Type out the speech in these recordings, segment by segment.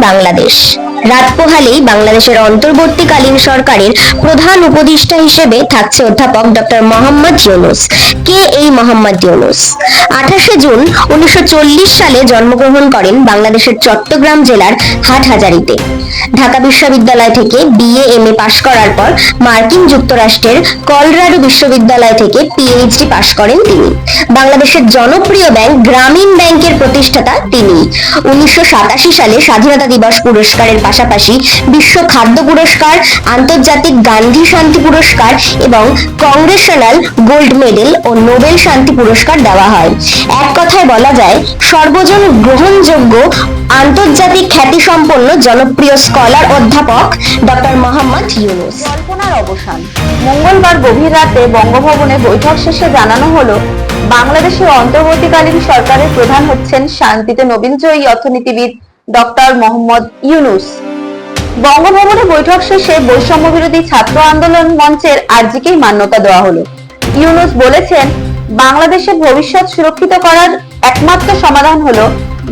বাংলাদেশ। রাত পোহালেই বাংলাদেশের অন্তর্বর্তীকালীন সরকারের প্রধান উপদেষ্টা হিসেবে থাকছে অধ্যাপক ডক্টর মোহাম্মদ ইউনুস। কে এই মোহাম্মদ ইউনুস? আঠাশে জুন উনিশশো চল্লিশ সালে জন্মগ্রহণ করেন বাংলাদেশের চট্টগ্রাম জেলার হাটহাজারীতে। ঢাকা বিশ্ববিদ্যালয় থেকে বিএ এম এ পাশ করার পর মার্কিন যুক্তরাষ্ট্রের কলরাডো বিশ্ববিদ্যালয় থেকে পিএইচডি পাশ করেন তিনি। বাংলাদেশের জনপ্রিয় ব্যাংক গ্রামীণ ব্যাংকের প্রতিষ্ঠাতা তিনি। উনিশশো সাতাশি সালে স্বাধীনতা দিবস পুরস্কারের পাশাপাশি বিশ্ব খাদ্য পুরস্কার, আন্তর্জাতিক গান্ধী শান্তি পুরস্কার এবং কংগ্রেশনাল গোল্ড মেডেল ও নোবেল শান্তি পুরস্কার দেওয়া হয়। এক কথায় বলা যায়, সর্বজন গ্রহণযোগ্য, আন্তর্জাতিক খ্যাতিসম্পন্ন জনপ্রিয় স্কলার অধ্যাপক ডক্টর মোহাম্মদ ইউনুস। জল্পনার অবসান। মঙ্গলবার গভীর রাতে বঙ্গভবনে বৈঠক শেষে জানানো হলো, বাংলাদেশের অন্তর্বর্তীকালীন সরকারের প্রধান হচ্ছেন শান্তিতে নবীনজয়ী অর্থনীতিবিদ ডক্টর মোহাম্মদ ইউনুস। বঙ্গভবনে বৈঠক শেষে বৈষম্য বিরোধী ছাত্র আন্দোলন মঞ্চের আর্জিকেই মান্যতা দেওয়া হলো। ইউনুস বলেছেন বাংলাদেশের ভবিষ্যৎ সুরক্ষিত করার একমাত্র সমাধান হলো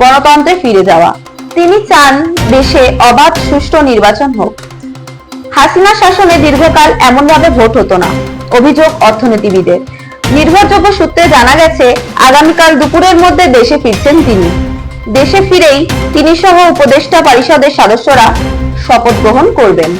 গণতন্ত্রে ফিরে যাওয়া। তিনি চান দেশে অবাধ, সুষ্ঠু নির্বাচন হোক। হাসিনা শাসনে দীর্ঘকাল এমনভাবে ভোট হতো না, অভিযোগ অর্থনীতিবিদের। নির্ভরযোগ্য সূত্রে জানা গেছে, আগামীকাল দুপুরের মধ্যে দেশে ফিরছেন তিনি। দেশে ফিরেই তিনি সহ উপদেষ্টা পরিষদের সদস্যরা শপথ গ্রহণ করবেন।